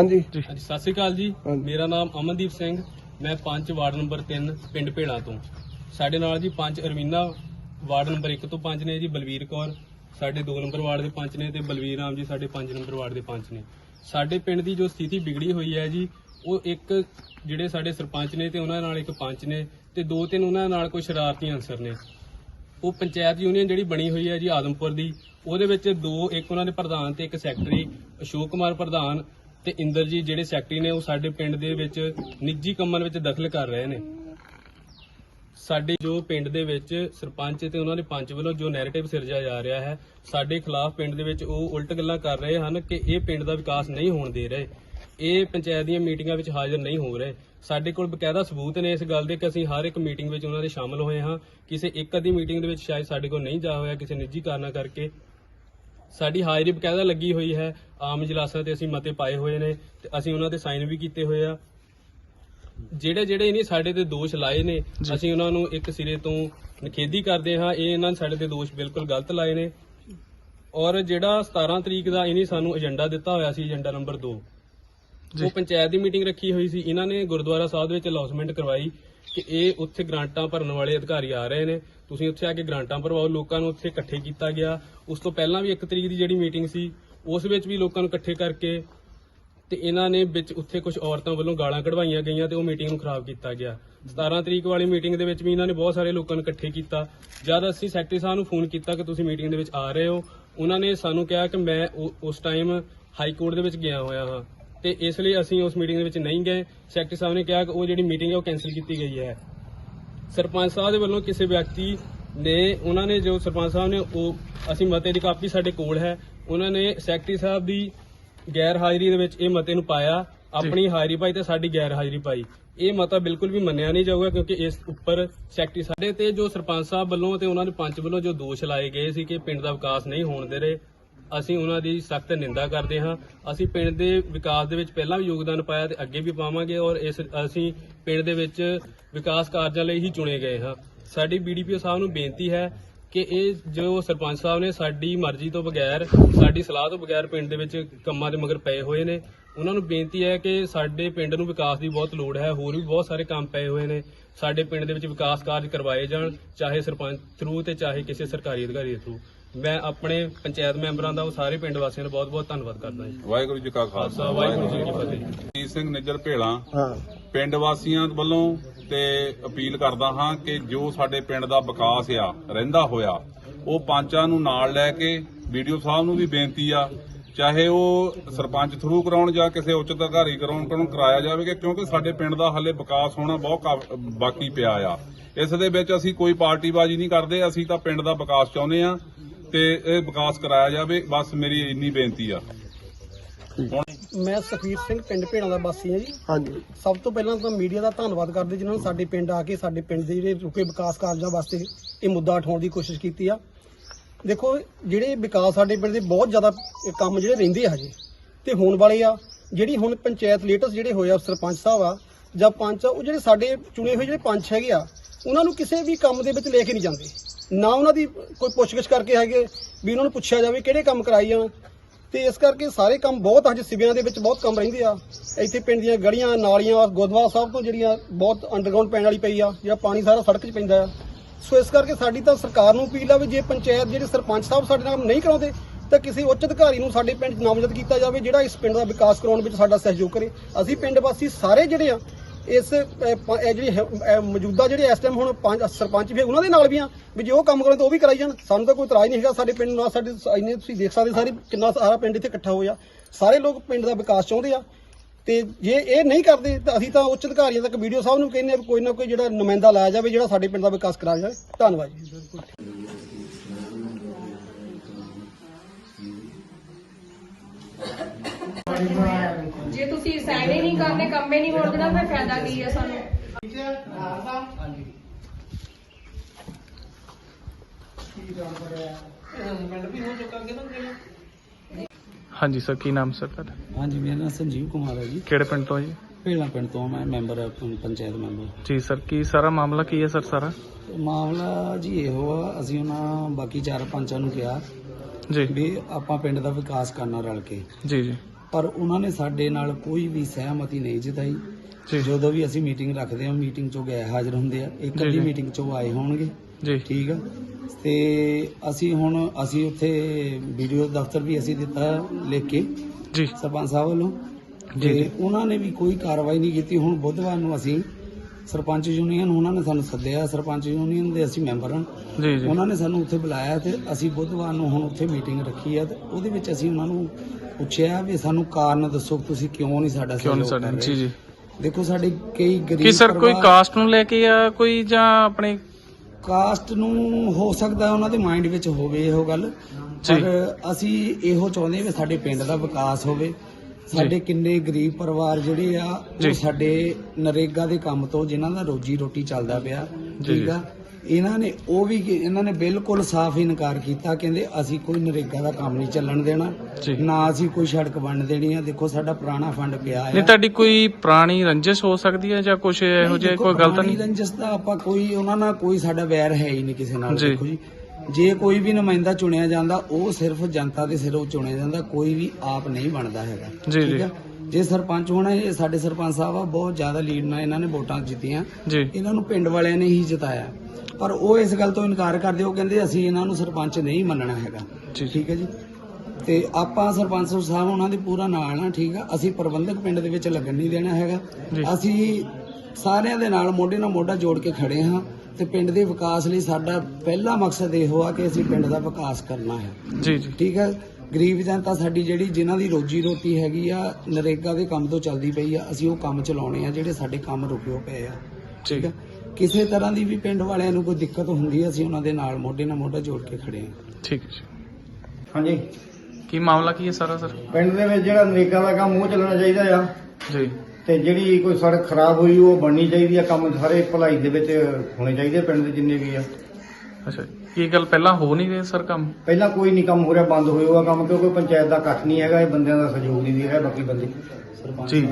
ਹਾਂਜੀ। ਹਾਂਜੀ ਸਤਿ ਸ਼੍ਰੀ ਅਕਾਲ ਜੀ। ਹਾਂਜੀ। ਮੇਰਾ ਨਾਮ ਅਮਨਦੀਪ ਸਿੰਘ ਮੈਂ ਪੰਚ ਵਾਰਡ ਨੰਬਰ 3 ਪਿੰਡ ਭੇਲਾ ਤੋਂ। ਸਾਡੇ ਨਾਲ ਜੀ ਪੰਚ ਅਰਵੀਨਾ ਵਾਰਡ ਨੰਬਰ 1 ਤੋਂ ਪੰਜ ਨੇ ਜੀ ਬਲਵੀਰ ਕੌਰ। ਸਾਡੇ 2 ਨੰਬਰ ਵਾਰਡ ਦੇ ਪੰਚ ਨੇ ਤੇ ਬਲਵੀਰ ਰਾਮ ਜੀ ਸਾਡੇ 5 ਨੰਬਰ ਵਾਰਡ ਦੇ ਪੰਚ ਨੇ। ਸਾਡੇ ਪਿੰਡ ਦੀ ਜੋ ਸਥਿਤੀ ਵਿਗੜੀ ਹੋਈ ਹੈ ਜੀ ਉਹ ਇੱਕ ਜਿਹੜੇ ਸਾਡੇ ਸਰਪੰਚ ਨੇ ਤੇ ਉਹਨਾਂ ਨਾਲ ਇੱਕ ਪੰਚ ਨੇ ਤੇ ਦੋ ਤਿੰਨ ਉਹਨਾਂ ਨਾਲ ਕੋਈ ਸ਼ਰਾਰਤੀ ਅਨਸਰ ਨੇ। ਉਹ ਪੰਚਾਇਤ ਯੂਨੀਅਨ ਜਿਹੜੀ ਬਣੀ ਹੋਈ ਹੈ ਜੀ ਆਦਮਪੁਰ ਦੀ ਉਹਦੇ ਵਿੱਚ ਦੋ ਇੱਕ ਉਹਨਾਂ ਦੇ ਪ੍ਰਧਾਨ ਤੇ ਇੱਕ ਸੈਕਟਰੀ ਅਸ਼ੋਕ ਕੁਮਾਰ ਪ੍ਰਧਾਨ ਤੇ ਇੰਦਰਜੀਤ ਜਿਹੜੇ ਸੈਕਟਰੀ ਨੇ ਉਹ ਸਾਡੇ ਪਿੰਡ ਦੇ ਵਿੱਚ ਨਿੱਜੀ ਕੰਮਾਂ ਵਿੱਚ ਦਖਲ ਕਰ ਰਹੇ ਨੇ। ਸਾਡੇ ਜੋ ਪਿੰਡ ਦੇ ਵਿੱਚ ਸਰਪੰਚ ਤੇ ਉਹਨਾਂ ਦੇ ਪੰਚ ਵੱਲੋਂ ਜੋ ਨੈਰੇਟਿਵ ਸਿਰਜਿਆ ਜਾ ਰਿਹਾ ਹੈ, ਸਾਡੇ ਖਿਲਾਫ ਪਿੰਡ ਦੇ ਵਿੱਚ ਉਹ ਉਲਟ ਗੱਲਾਂ ਕਰ ਰਹੇ ਹਨ ਕਿ ਇਹ ਪਿੰਡ ਦਾ ਵਿਕਾਸ ਨਹੀਂ ਹੋਣ ਦੇ ਰਹੇ। ਇਹ ਪੰਚਾਇਤ ਦੀਆਂ ਮੀਟਿੰਗਾਂ ਵਿੱਚ ਹਾਜ਼ਰ ਨਹੀਂ ਹੋ ਰਹੇ। ਸਾਡੇ ਕੋਲ ਬਕਾਇਦਾ ਸਬੂਤ ਨੇ ਇਸ ਗੱਲ ਦੇ ਕਿ ਅਸੀਂ ਹਰ ਇੱਕ ਮੀਟਿੰਗ ਵਿੱਚ ਉਹਨਾਂ ਦੇ ਸ਼ਾਮਲ ਹੋਏ ਹਾਂ। ਕਿਸੇ ਇੱਕ ਅੱਧੀ ਮੀਟਿੰਗ ਦੇ ਵਿੱਚ ਸ਼ਾਇਦ ਸਾਡੇ ਕੋਲ ਨਹੀਂ ਜਾ ਹੋਇਆ ਕਿਸੇ ਨਿੱਜੀ ਕਾਰਨਾਂ ਕਰਕੇ। ਸਾਡੀ ਹਾਜ਼ਰੀ ਬਕਾਇਦਾ ਲੱਗੀ ਹੋਈ ਹੈ ਆਮ ਇਜਲਾਸਾਂ ਤੇ ਅਸੀਂ ਮਤੇ ਪਾਏ ਹੋਏ ਨੇ ਤੇ ਅਸੀਂ ਉਹਨਾਂ ਤੇ ਸਾਈਨ ਵੀ ਕੀਤੇ ਹੋਏ ਆ। ਜਿਹੜੇ ਜਿਹੜੇ ਇਹਨੇ ਸਾਡੇ ਤੇ ਦੋਸ਼ ਲਾਏ ਨੇ ਅਸੀਂ ਉਹਨਾਂ ਨੂੰ ਇੱਕ ਸਿਰੇ ਤੋਂ ਨਿਖੇਧੀ ਕਰਦੇ ਹਾਂ। ਇਹ ਇਹਨਾਂ ਨੇ ਸਾਡੇ ਤੇ ਦੋਸ਼ ਬਿਲਕੁਲ ਗਲਤ ਲਾਏ ਨੇ। ਔਰ ਜਿਹੜਾ 17 ਤਰੀਕ ਦਾ ਇਹਨੇ ਸਾਨੂੰ ਏਜੰਡਾ ਦਿੱਤਾ ਹੋਇਆ ਸੀ ਏਜੰਡਾ ਨੰਬਰ 2 ਉਹ ਪੰਚਾਇਤ ਦੀ ਮੀਟਿੰਗ ਰੱਖੀ ਹੋਈ ਸੀ। ਇਹਨਾਂ ਨੇ ਗੁਰਦੁਆਰਾ ਸਾਹਿਬ ਦੇ ਵਿੱਚ ਅਨਾਉਂਸਮੈਂਟ ਕਰਵਾਈ। ਕਿ ਇਹ ਉੱਥੇ ਗ੍ਰਾਂਟਾਂ ਭਰਨ ਵਾਲੇ ਅਧਿਕਾਰੀ ਆ ਰਹੇ ਨੇ। ਤੁਸੀਂ ਉੱਥੇ ਆ ਕੇ ਗ੍ਰਾਂਟਾਂ ਭਰਵਾਓ, ਲੋਕਾਂ ਨੂੰ ਉੱਥੇ ਇਕੱਠੇ ਕੀਤਾ ਗਿਆ। ਉਸ ਤੋਂ ਪਹਿਲਾਂ ਵੀ 1 ਤਰੀਕ ਦੀ ਜਿਹੜੀ ਮੀਟਿੰਗ ਸੀ, ਉਸ ਵਿੱਚ ਵੀ ਲੋਕਾਂ ਨੂੰ ਇਕੱਠੇ ਕਰਕੇ ਤੇ ਇਹਨਾਂ ਨੇ ਵਿੱਚ ਉੱਥੇ ਕੁਝ ਔਰਤਾਂ ਵੱਲੋਂ ਗਾਲਾਂ ਕਢਵਾਈਆਂ ਗਈਆਂ ਤੇ ਉਹ ਮੀਟਿੰਗ ਨੂੰ ਖਰਾਬ ਕੀਤਾ ਗਿਆ। 17 ਤਰੀਕ ਵਾਲੀ ਮੀਟਿੰਗ ਦੇ ਵਿੱਚ ਵੀ ਇਹਨਾਂ ਨੇ ਬਹੁਤ ਸਾਰੇ ਲੋਕਾਂ ਨੂੰ ਇਕੱਠੇ ਕੀਤਾ। ਜਦ ਅਸੀਂ ਸੈਕਟਰੀ ਸਾਹਿਬ ਨੂੰ ਫੋਨ ਕੀਤਾ ਕਿ ਤੁਸੀਂ ਮੀਟਿੰਗ ਦੇ ਵਿੱਚ ਆ ਰਹੇ ਹੋ, ਉਹਨਾਂ ਨੇ ਸਾਨੂੰ ਕਿਹਾ ਕਿ ਮੈਂ ਉਹ- ਉਸ ਟਾਈਮ ਹਾਈ ਕੋਰਟ ਦੇ ਵਿੱਚ ਗਿਆ ਹੋਇਆ ਹਾਂ। ਤੇ ਇਸ ਲਈ ਅਸੀਂ ਉਸ ਮੀਟਿੰਗ ਦੇ ਵਿੱਚ ਨਹੀਂ ਗਏ। ਸੈਕਟਰੀ ਸਾਹਿਬ ਨੇ ਕਿਹਾ ਕਿ ਉਹ ਜਿਹੜੀ ਮੀਟਿੰਗ ਹੈ ਉਹ ਕੈਨਸਲ ਕੀਤੀ ਗਈ ਹੈ। ਸਰਪੰਚ ਸਾਹਿਬ ਦੇ ਵੱਲੋਂ ਕਿਸੇ ਵਿਅਕਤੀ ਨੇ ਉਹਨਾਂ ਨੇ ਜੋ ਸਰਪੰਚ ਸਾਹਿਬ ਨੇ ਉਹ ਅਸੀਂ ਮਤੇ ਦੀ ਕਾਪੀ ਸਾਡੇ ਕੋਲ ਹੈ। ਉਹਨਾਂ ਨੇ ਸੈਕਟਰੀ ਸਾਹਿਬ ਦੀ ਗੈਰ ਹਾਜ਼ਰੀ ਦੇ ਵਿੱਚ ਇਹ ਮਤੇ ਨੂੰ ਪਾਇਆ। ਆਪਣੀ ਹਾਜ਼ਰੀ ਪਾਈ ਤੇ ਸਾਡੀ ਗੈਰ ਹਾਜ਼ਰੀ ਪਾਈ। ਇਹ ਮਤਾ ਬਿਲਕੁਲ ਵੀ ਮੰਨਿਆ ਨਹੀਂ ਜਾਊਗਾ ਕਿਉਂਕਿ ਇਸ ਉੱਪਰ ਸੈਕਟਰੀ ਸਾਡੇ ਤੇ ਜੋ ਸਰਪੰਚ ਸਾਹਿਬ ਵੱਲੋਂ ਤੇ ਉਹਨਾਂ ਦੇ ਪੰਚ ਵੱਲੋਂ ਜੋ ਦੋਸ਼ ਲਾਏ ਗਏ ਸੀ ਕਿ ਪਿੰਡ ਦਾ ਵਿਕਾਸ ਨਹੀਂ ਹੋਣ ਦੇ ਰਹੇ ਅਸੀਂ ਉਹਨਾਂ ਦੀ ਸਖਤ ਨਿੰਦਾ ਕਰਦੇ ਹਾਂ। ਅਸੀਂ ਪਿੰਡ ਦੇ ਵਿਕਾਸ ਦੇ ਵਿੱਚ ਪਹਿਲਾਂ ਵੀ ਯੋਗਦਾਨ ਪਾਇਆ ਤੇ ਅੱਗੇ ਵੀ ਪਾਵਾਂਗੇ ਔਰ ਇਸ ਅਸੀਂ ਪਿੰਡ ਦੇ ਵਿੱਚ ਵਿਕਾਸ ਕਾਰਜਾਂ ਲਈ ਹੀ ਚੁਣੇ ਗਏ ਹਾਂ। ਸਾਡੀ ਬੀਡੀਪੀਓ ਸਾਹਿਬ ਨੂੰ ਬੇਨਤੀ ਹੈ ਕਿ ਇਹ ਜੋ ਸਰਪੰਚ ਸਾਹਿਬ ਨੇ ਸਾਡੀ ਮਰਜ਼ੀ ਤੋਂ ਬਗੈਰ, ਸਾਡੀ ਸਲਾਹ ਤੋਂ ਬਗੈਰ ਪਿੰਡ ਦੇ ਵਿੱਚ ਕੰਮਾਂ ਦੇ ਮਗਰ ਪਏ ਹੋਏ ਨੇ। ਉਹਨਾਂ ਨੂੰ ਬੇਨਤੀ ਹੈ ਕਿ ਸਾਡੇ ਪਿੰਡ ਨੂੰ ਵਿਕਾਸ ਦੀ ਬਹੁਤ ਲੋੜ ਹੈ, ਹੋਰ ਵੀ ਬਹੁਤ ਸਾਰੇ ਕੰਮ ਪਏ ਹੋਏ ਨੇ। ਸਾਡੇ ਪਿੰਡ ਦੇ ਵਿੱਚ ਵਿਕਾਸ ਕਾਰਜ ਕਰਵਾਏ ਜਾਣ, ਚਾਹੇ ਸਰਪੰਚ ਥਰੂ ਤੇ ਚਾਹੇ ਕਿਸੇ ਸਰਕਾਰੀ ਅਧਿਕਾਰੀ ਦੇ ਥਰੂ ਮੈਂ ਆਪਣੇ ਪੰਚਾਇਤ ਮੈਂਬਰਾਂ ਦਾ ਉਹ ਸਾਰੇ ਪਿੰਡ ਵਾਸੀਆਂ ਦਾ ਬਹੁਤ-ਬਹੁਤ ਧੰਨਵਾਦ ਕਰਦਾ ਹਾਂ ਵਾਹਿਗੁਰੂ ਜੀ ਕਾ ਖਾਲਸਾ ਵਾਹਿਗੁਰੂ ਜੀ ਕੀ ਫਤਿਹ। ਜੀਤ ਸਿੰਘ ਨਿੱਜਰ ਭੇਲਾ ਹਾਂ। ਪਿੰਡ ਵਾਸੀਆਂ ਵੱਲੋਂ ਤੇ ਅਪੀਲ ਕਰਦਾ ਹਾਂ ਕਿ ਜੋ ਸਾਡੇ ਪਿੰਡ ਦਾ ਵਿਕਾਸ ਆ ਰਹਿੰਦਾ ਹੋਇਆ ਉਹ ਪੰਚਾਂ ਨੂੰ ਨਾਲ ਲੈ ਕੇ ਵੀਡੀਓ ਸਾਹਿਬ ਨੂੰ ਵੀ ਬੇਨਤੀ ਆ ਚਾਹੇ ਉਹ ਸਰਪੰਚ ਥਰੂ ਕਰਾਉਣ ਜਾਂ ਕਿਸੇ ਉੱਚ ਅਧਿਕਾਰੀ ਕਰਾਉਣ ਕਰਾਉਣ ਕਰਾਇਆ ਜਾਵੇਗਾ ਕਿਉਂਕਿ ਸਾਡੇ ਪਿੰਡ ਦਾ ਹੱਲੇ ਵਿਕਾਸ ਹੋਣਾ ਬਹੁਤ ਬਾਕੀ ਪਿਆ ਆ। ਇਸ ਦੇ ਵਿੱਚ ਅਸੀਂ ਕੋਈ ਪਾਰਟੀਬਾਜ਼ੀ ਨਹੀਂ ਕਰਦੇ ਅਸੀਂ ਤਾਂ ਪਿੰਡ ਦਾ ਵਿਕਾਸ ਚਾਹੁੰਦੇ ਆ ਤੇ ਇਹ ਵਿਕਾਸ ਕਰਾਇਆ ਜਾਵੇ ਬਸ ਮੇਰੀ ਇੰਨੀ ਬੇਨਤੀ ਆ। ਮੈਂ ਸਫੀਰ ਸਿੰਘ ਪਿੰਡ ਭੇੜਾਂ ਦਾ ਵਾਸੀ ਹਾਂ ਜੀ। ਹਾਂਜੀ। ਸਭ ਤੋਂ ਪਹਿਲਾਂ ਤਾਂ ਮੀਡੀਆ ਦਾ ਧੰਨਵਾਦ ਕਰਦੇ ਜਿਨ੍ਹਾਂ ਨੇ ਸਾਡੇ ਪਿੰਡ ਆ ਕੇ ਸਾਡੇ ਪਿੰਡ ਦੇ ਜਿਹੜੇ ਰੁਕੇ ਵਿਕਾਸ ਕਾਰਜਾਂ ਵਾਸਤੇ ਇਹ ਮੁੱਦਾ ਉਠਾਉਣ ਦੀ ਕੋਸ਼ਿਸ਼ ਕੀਤੀ ਆ। ਦੇਖੋ ਜਿਹੜੇ ਵਿਕਾਸ ਸਾਡੇ ਪਿੰਡ ਦੇ ਬਹੁਤ ਜ਼ਿਆਦਾ ਕੰਮ ਜਿਹੜੇ ਰਹਿੰਦੇ ਆ ਹਜੇ ਤੇ ਹੋਣ ਵਾਲੇ ਆ। ਜਿਹੜੀ ਹੁਣ ਪੰਚਾਇਤ ਲੇਟੈਸਟ ਜਿਹੜੇ ਹੋਏ ਆ ਸਰਪੰਚ ਸਾਹਿਬ ਆ ਜਾਂ ਪੰਚ ਆ ਉਹ ਜਿਹੜੇ ਸਾਡੇ ਚੁਣੇ ਹੋਏ ਜਿਹੜੇ ਪੰਚ ਹੈਗੇ ਆ ਉਹਨਾਂ ਨੂੰ ਕਿਸੇ ਵੀ ਕੰਮ ਦੇ ਵਿੱਚ ਲੈ ਕੇ ਨਹੀਂ ਜਾਂਦੇ। ਨਾ ਉਹਨਾਂ ਦੀ ਕੋਈ ਪੁੱਛਗਿੱਛ ਕਰਕੇ ਹੈਗੇ, ਵੀ ਉਹਨਾਂ ਨੂੰ ਪੁੱਛਿਆ ਜਾਵੇ ਕਿਹੜੇ ਕੰਮ ਕਰਾਈ ਜਾਣ। ਤੇ ਇਸ ਕਰਕੇ ਸਾਰੇ ਕੰਮ ਬਹੁਤ ਅੱਜ ਸਿਵਿਆਂ ਦੇ ਵਿੱਚ ਬਹੁਤ ਕੰਮ ਰਹਿੰਦੇ ਆ। ਇੱਥੇ ਪਿੰਡ ਦੀਆਂ ਗੜੀਆਂ ਨਾਲੀਆਂ, ਗੁਰਦੁਆਰਾ ਸਾਹਿਬ ਤੋਂ ਜਿਹੜੀਆਂ ਬਹੁਤ ਅੰਡਰਗਰਾਉਂਡ ਪੈਣ ਵਾਲੀ ਪਈ ਆ ਜਿਹੜਾ ਪਾਣੀ ਸਾਰਾ ਸੜਕ 'ਚ ਪੈਂਦਾ ਆ। ਸੋ ਇਸ ਕਰਕੇ ਸਾਡੀ ਤਾਂ ਸਰਕਾਰ ਨੂੰ ਅਪੀਲ ਆ ਵੀ ਜੇ ਪੰਚਾਇਤ ਜਿਹੜੇ ਸਰਪੰਚ ਸਾਹਿਬ ਸਾਡੇ ਨਾਲ ਨਹੀਂ ਕਰਾਉਂਦੇ, ਤਾਂ ਕਿਸੇ ਉੱਚ ਅਧਿਕਾਰੀ ਨੂੰ ਸਾਡੇ ਪਿੰਡ 'ਚ ਨਾਮਜ਼ਦ ਕੀਤਾ ਜਾਵੇ, ਜਿਹੜਾ ਇਸ ਪਿੰਡ ਦਾ ਵਿਕਾਸ ਕਰਾਉਣ ਵਿੱਚ ਸਾਡਾ ਸਹਿਯੋਗ ਕਰੇ। ਅਸੀਂ ਪਿੰਡ ਵਾਸੀ ਸਾਰੇ ਜਿਹੜੇ ਆ ਇਸ ਜਿਹੜੀ ਹੈ, ਮੌਜੂਦਾ ਜਿਹੜੇ ਇਸ ਟਾਈਮ ਹੁਣ ਪੰਜ ਸਰਪੰਚ ਵੀ ਉਹਨਾਂ ਦੇ ਨਾਲ ਵੀ ਆ ਵੀ ਜੇ ਉਹ ਕੰਮ ਕਰਨ ਤਾਂ ਉਹ ਵੀ ਕਰਾਈ ਜਾਣ। ਸਾਨੂੰ ਤਾਂ ਕੋਈ ਇਤਰਾਜ਼ ਨਹੀਂ ਹੈਗਾ ਸਾਡੇ ਪਿੰਡ ਨਾਲ ਸਾਡੇ ਇੰਨੇ ਤੁਸੀਂ ਦੇਖ ਸਕਦੇ ਸਾਰੇ ਕਿੰਨਾ ਸਾਰਾ ਪਿੰਡ ਇੱਥੇ ਇਕੱਠਾ ਹੋਇਆ। ਸਾਰੇ ਲੋਕ ਪਿੰਡ ਦਾ ਵਿਕਾਸ ਚਾਹੁੰਦੇ ਆ। ਤੇ ਜੇ ਇਹ ਨਹੀਂ ਕਰਦੇ ਤਾਂ ਅਸੀਂ ਤਾਂ ਉੱਚ ਅਧਿਕਾਰੀਆਂ ਤੱਕ ਵੀਡੀਓ ਸਾਹਿਬ ਨੂੰ ਕਹਿੰਦੇ ਆ ਵੀ ਕੋਈ ਨਾ ਕੋਈ ਜਿਹੜਾ ਨੁਮਾਇੰਦਾ ਲਾਇਆ ਜਾਵੇ ਜਿਹੜਾ ਸਾਡੇ ਪਿੰਡ ਦਾ ਵਿਕਾਸ ਕਰਾਇਆ ਜਾਵੇ। ਧੰਨਵਾਦ ਜੀ। ਜੇ ਤੁਸੀਂ ਸਾਈਨ ਹੀ ਨਹੀਂ ਕਰਨੇ ਕੰਮੇ ਨਹੀਂ ਹੋਣ ਦੇਣਾ ਫਿਰ ਫਾਇਦਾ ਕੀ ਹੈ ਸਾਨੂੰ? ਹਾਂਜੀ। ਸਰ ਕੀ ਨਾਮ ਸਰ ਤੁਹਾਡਾ? ਹਾਂਜੀ ਮੇਰਾ ਨਾਮ ਸੰਜੀਵ ਕੁਮਾਰ ਹੈ ਜੀ। ਕਿਹੜੇ ਪਿੰਡ ਤੋਂ ਜੀ? ਭੇਲਾ ਪਿੰਡ ਤੋਂ ਮੈਂ ਮੈਂਬਰ ਹਾਂ ਪੰ- ਪੰਚਾਇਤ ਮੈਂਬਰ। ਜੀ ਸਰ ਕੀ ਸਾਰਾ ਮਾਮਲਾ ਕੀ ਹੈ ਸਰ ਸਾਰਾ? ਤੇ ਮਾਮਲਾ ਜੀ ਇਹੋ ਆ ਅਸੀਂ ਉਹਨਾਂ ਬਾਕੀ ਚਾਰ ਪੰਚਾਂ ਨੂੰ ਕਿਹਾ ਜੀ। ਵੀ ਆਪਾਂ ਪਿੰਡ ਦਾ ਵਿਕਾਸ ਕਰਨਾ ਰਲ ਕੇ। ਜੀ ਜੀ। ਪਰ ਉਹਨਾਂ ਨੇ ਸਾਡੇ ਨਾਲ ਕੋਈ ਵੀ ਸਹਿਮਤੀ ਨਹੀਂ ਜਤਾਈ। ਜੀ। ਜਦੋਂ ਵੀ ਅਸੀਂ ਮੀਟਿੰਗ ਰੱਖਦੇ ਹਾਂ ਮੀਟਿੰਗ 'ਚੋਂ ਗਏ ਹਾਜ਼ਰ ਹੁੰਦੇ ਆ। ਇੱਕ ਜੀ, ਅੱਧੀ ਜੀ। ਮੀਟਿੰਗ 'ਚੋਂ ਆਏ ਹੋਣਗੇ। ਜੀ। ਠੀਕ ਆ। ਤੇ ਅਸੀਂ ਹੁਣ ਅਸੀਂ ਉੱਥੇ ਵੀਡੀਓ ਦਫ਼ਤਰ ਵੀ ਅਸੀਂ ਦਿੱਤਾ ਲਿਖ ਕੇ ਜੀ। ਸਰਪੰਚ ਸਾਹਿਬ ਵੱਲੋਂ। ਜੀ, ਤੇ ਜੀ। ਉਹਨਾਂ ਨੇ ਵੀ ਕੋਈ ਕਾਰਵਾਈ ਨਹੀਂ ਕੀਤੀ। ਹੁਣ ਬੁੱਧਵਾਰ ਨੂੰ ਅਸੀਂ ਸਰਪੰਚ ਯੂਨੀਅਨ ਉਹਨਾਂ ਨੇ ਸਾਨੂੰ ਸੱਦਿਆ ਸਰਪੰਚ ਯੂਨੀਅਨ ਦੇ ਅਸੀਂ ਮੈਂਬਰ ਹਾਂ। ਜੀ ਜੀ। ਉਹਨਾਂ ਨੇ ਸਾਨੂੰ ਉੱਥੇ ਬੁਲਾਇਆ ਤੇ ਅਸੀਂ ਬੁੱਧਵਾਰ ਨੂੰ ਹੁਣ ਉੱਥੇ ਮੀਟਿੰਗ ਰੱਖੀ ਆ ਤੇ ਉਹਦੇ ਵਿੱਚ ਅਸੀਂ ਉਹਨਾਂ ਨੂੰ ਪੁੱਛਿਆ ਵੀ ਸਾਨੂੰ ਕਾਰਨ ਦੱਸੋ ਤੁਸੀਂ ਕਿਉਂ ਨਹੀਂ ਸਾਡਾ ਕਿਉਂ ਨਹੀਂ ਸਹਿਯੋਗ ਸਾਡੇ ਕਰ ਜੀ ਰਹੇ। ਜੀ। ਦੇਖੋ ਸਾਡੇ ਕਈ ਗਰੀਬ ਕੀ ਸਰ ਕੋਈ ਪਰਿਵਾਰ- ਕਾਸਟ ਨੂੰ ਲੈ ਕੇ ਆ ਕੋਈ ਜਾਂ ਆਪਣੇ ਕਾਸਟ ਨੂੰ ਹੋ ਸਕਦਾ ਉਹਨਾਂ ਦੇ ਮਾਈਂਡ ਵਿੱਚ ਹੋਵੇ ਇਹੋ ਗੱਲ ਜੀ। ਪਰ ਅਸੀਂ ਇਹੋ ਚਾਹੁੰਦੇ ਵੀ ਸਾਡੇ ਪਿੰਡ ਦਾ ਵਿਕਾਸ ਹੋਵੇ। ਸਾਡੇ ਕਿੰਨੇ ਗਰੀਬ ਪਰਿਵਾਰ ਜਿਹੜੇ ਆ। ਉਹ ਸਾਡੇ ਨਰੇਗਾ ਦੇ ਕੰਮ ਤੋਂ ਜਿਨ੍ਹਾਂ ਦਾ ਰੋਜੀ ਰੋਟੀ ਚੱਲਦਾ ਪਿਆ ਠੀਕ। ਆ ਇਹਨਾਂ ਨੇ ਉਹ ਵੀ ਇਹਨਾਂ ਨੇ ਬਿਲਕੁਲ ਸਾਫ਼ ਇਨਕਾਰ ਕੀਤਾ ਕਹਿੰਦੇ ਅਸੀਂ ਕੋਈ ਨਰੇਗਾ ਦਾ ਕੰਮ ਨਹੀਂ ਚੱਲਣ ਦੇਣਾ। ਨਾ ਅਸੀਂ ਕੋਈ ਸੜਕ ਬਣ ਦੇਣੀ ਆ ਦੇਖੋ ਸਾਡਾ ਪੁਰਾਣਾ ਫੰਡ ਪਿਆ ਨਹੀਂ ਆ ਤੁਹਾਡੀ ਕੋਈ ਪੁਰਾਣੀ ਰੰਜਿਸ਼ ਹੋ ਸਕਦੀ ਹੈ ਜਾਂ ਕੁਝ ਇਹੋ ਜਿਹਾ ਕੋਈ ਗਲਤ ਨਹੀਂ ਰੰਜਿਸ਼ ਦਾ ਆਪਾਂ ਕੋਈ ਉਹਨਾਂ ਨਾਲ ਕੋਈ ਸਾਡਾ ਵੈਰ ਹੈ ਹੀ ਨਹੀਂ ਕਿਸੇ ਨਾਲ। ਦੇਖੋ ਜੀ ਜੇ ਕੋਈ ਵੀ ਨੁਮਾਇੰਦਾ ਚੁਣਿਆ ਜਾਂਦਾ ਉਹ ਸਿਰਫ ਜਨਤਾ ਦੇ ਸਿਰੋਂ ਚੁਣਿਆ ਜਾਂਦਾ ਕੋਈ ਵੀ ਆਪ ਨਹੀਂ ਬਣਦਾ ਹੈਗਾ। ਜੀ, ਠੀਕ ਜੀ। ਆ? ਜੇ ਸਰਪੰਚ ਹੋਣਾ ਇਹ ਸਾਡੇ ਸਰਪੰਚ ਸਾਹਿਬ ਆ ਬਹੁਤ ਜ਼ਿਆਦਾ ਲੀਡ ਨਾਲ ਇਹਨਾਂ ਨੇ ਵੋਟਾਂ ਜਿੱਤੀਆਂ। ਜੀ। ਇਹਨਾਂ ਨੂੰ ਪਿੰਡ ਵਾਲਿਆਂ ਨੇ ਹੀ ਜਿਤਾਇਆ। ਪਰ ਉਹ ਇਸ ਗੱਲ ਤੋਂ ਇਨਕਾਰ ਕਰਦੇ ਉਹ ਕਹਿੰਦੇ ਅਸੀਂ ਇਹਨਾਂ ਨੂੰ ਸਰਪੰਚ ਨਹੀਂ ਮੰਨਣਾ ਹੈਗਾ। ਜੀ ਠੀਕ ਹੈ ਜੀ? ਤੇ ਆਪਾਂ ਸਰਪੰਚ ਸਾਹਿਬ ਉਹਨਾਂ ਦੇ ਪੂਰਾ ਨਾਲ ਆ ਠੀਕ ਆ? ਅਸੀਂ ਪ੍ਰਬੰਧਕ ਪਿੰਡ ਦੇ ਵਿੱਚ ਲੱਗਣ ਨਹੀਂ ਦੇਣਾ ਜੀ। ਹੈਗਾ ਅਸੀਂ ਸਾਰਿਆਂ ਦੇ ਨਾਲ ਮੋਢੇ ਨਾਲ ਮੋਢਾ ਜੋੜ ਕੇ ਖੜੇ ਹਾਂ। ਤੇ ਪਿੰਡ ਦੇ ਵਿਕਾਸ ਲਈ ਸਾਡਾ ਪਹਿਲਾ ਮਕਸਦ ਇਹੋ ਆ ਕਿ ਅਸੀਂ ਪਿੰਡ ਦਾ ਵਿਕਾਸ ਕਰਨਾ ਹੈ। ਜੀ ਜੀ। ਠੀਕ ਹੈ? ਗਰੀਬ ਜਨਤਾ ਸਾਡੀ ਜਿਹੜੀ ਜਿਨ੍ਹਾਂ ਦੀ ਰੋਜੀ ਰੋਟੀ ਹੈਗੀ ਆ ਨਰੇਗਾ ਦੇ ਕੰਮ ਤੋਂ ਚੱਲਦੀ ਪਈ ਆ ਅਸੀਂ ਉਹ ਕੰਮ ਚਲਾਉਣੇ ਆ ਜਿਹੜੇ ਸਾਡੇ ਕੰਮ ਰੁਕਿਓ ਪਏ ਆ। ਠੀਕ ਹੈ? ਕਿਸੇ ਤਰ੍ਹਾਂ ਦੀ ਵੀ ਪਿੰਡ ਵਾਲਿਆਂ ਨੂੰ ਕੋਈ ਦਿੱਕਤ ਹੁੰਦੀ ਆ ਅਸੀਂ ਉਹਨਾਂ ਦੇ ਨਾਲ ਮੋਢੇ ਨਾਲ ਮੋਢਾ ਜੋੜ ਕੇ ਖੜੇ ਹਾਂ ਠੀਕ ਹੈ ਜੀ। ਹਾਂਜੀ। ਕੀ ਮਾਮਲਾ ਕੀ ਹੈ ਸਾਰਾ ਸਰ? ਪਿੰਡ ਦੇ ਵਿੱਚ ਜਿਹੜਾ ਨਰੇਗਾ ਦਾ ਕੰਮ ਉਹ ਚੱਲਣਾ ਚਾਹੀਦਾ ਆ। ਜੀ। ਤੇ ਜਿਹੜੀ ਕੋਈ ਸੜਕ ਖਰਾਬ ਹੋਈ ਉਹ ਬਣਨੀ ਚਾਹੀਦੀ ਆ ਕੰਮ ਸਾਰੇ ਭਲਾਈ ਦੇ ਵਿੱਚ ਹੋਣੇ ਚਾਹੀਦੇ ਪਿੰਡ ਦੇ ਜਿੰਨੇ ਵੀ ਆ। ਅੱਛਾ। ਕੀ ਗੱਲ ਪਹਿਲਾਂ ਹੋ ਨਹੀਂ ਰਹੇ ਸਰ ਕੰਮ? ਪਹਿਲਾਂ ਕੋਈ ਨਹੀਂ ਕੰਮ ਹੋ ਰਿਹਾ ਬੰਦ ਹੋਇਆ ਹੋਇਆ ਕੰਮ ਕਿਉਂਕਿ ਪੰਚਾਇਤ ਦਾ ਇਕੱਠ ਨਹੀਂ ਹੈਗਾ ਇਹ ਬੰਦਿਆਂ ਦਾ ਸਹਿਯੋਗ ਨਹੀਂ ਦੇ ਰਿਹਾ ਬਾਕੀ ਬੰਦੇ। ਸਰਪੰਚ ਜੀ।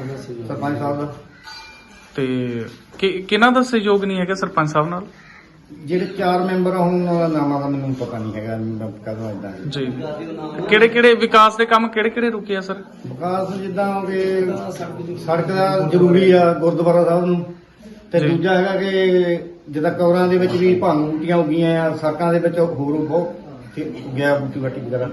ਸਰਪੰਚ ਸਾਹਿਬ ਦਾ। ਤੇ ਕਿ- ਕਿਹਨਾਂ ਦਾ ਸਹਿਯੋਗ ਨਹੀਂ ਹੈਗਾ ਸਰਪੰਚ ਸਾਹਿਬ ਨਾਲ? ਜਿਹੜੇ ਚਾਰ ਮੈਂਬਰ ਆ ਹੁਣ ਉਹਨਾਂ ਦਾ ਨਾਮਾਂ ਦਾ ਮੈਨੂੰ ਪਤਾ ਨਹੀਂ ਹੈਗਾ ਮੈਂ ਕਦੋਂ ਇਦਾਂ ਜੀ। ਕਿਹੜੇ ਕਿਹੜੇ ਵਿਕਾਸ ਦੇ ਕੰਮ ਕਿਹੜੇ ਕਿਹੜੇ ਰੁਕੇ ਆ ਸਰ? ਵਿਕਾਸ ਜਿੱਦਾਂ ਕਿ ਸੜਕ ਦਾ ਜ਼ਰੂਰੀ ਆ ਗੁਰਦੁਆਰਾ ਸਾਹਿਬ ਨੂੰ। ਤੇ ਜੀ। ਦੂਜਾ ਹੈਗਾ ਕਿ ਜਿੱਦਾਂ ਕੌਰਾਂ ਦੇ ਵਿੱਚ ਵੀ ਭੰਗ ਬੂਟੀਆਂ ਉੱਗੀਆਂ ਆ ਸੜਕਾਂ ਦੇ ਵਿੱਚ ਹੋਰ ਬਹੁਤ ਤੇ ਗਿਆ ਬੂਟੀ ਬਾਟੀ ਵਗੈਰਾ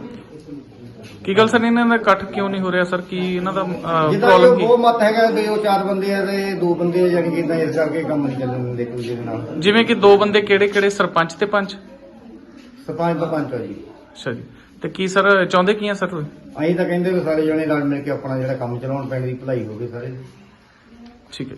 ਕੀ ਗੱਲ ਸਰ ਇਹਨਾਂ ਦਾ ਇਕੱਠ ਕਿਉਂ ਨਹੀਂ ਹੋ ਰਿਹਾ ਸਰ? ਕੀ ਇਹਨਾਂ ਦਾ ਜਿੱਦਾਂ ਪ੍ਰੋਬਲਮ ਉਹ ਕੀ? ਬਹੁਤ ਮਤ ਹੈਗਾ ਕਿ ਉਹ ਚਾਰ ਬੰਦੇ ਆ ਤੇ ਦੋ ਬੰਦੇ ਜਾਨੀ ਕਿ ਇਦਾਂ ਇਸ ਕਰਕੇ ਕੰਮ ਨਹੀਂ ਚੱਲਣ ਦਿੰਦੇ ਕੋਈ ਦੇ ਨਾਲ। ਜਿਵੇਂ ਕਿ ਦੋ ਬੰਦੇ ਕਿਹੜੇ ਕਿਹੜੇ ਸਰਪੰਚ ਤੇ ਪੰਚ ਸਰਪੰਚ ਦਾ ਪੰਚ ਆ ਜੀ। ਅੱਛਾ ਜੀ। ਤੇ ਕੀ ਸਰ ਚਾਹੁੰਦੇ ਕੀ ਆ ਸਰ ਤੁਸੀਂ? ਅਸੀਂ ਤਾਂ ਕਹਿੰਦੇ ਵੀ ਸਾਰੇ ਜਣੇ ਨਾਲ ਮਿਲ ਕੇ ਆਪਣਾ ਜਿਹੜਾ ਕੰਮ ਚਲਾਉਣ ਪਿੰਡ ਦੀ ਭਲਾਈ ਹੋਵੇ ਸਾਰੇ। ਦੀ। ਠੀਕ ਹੈ।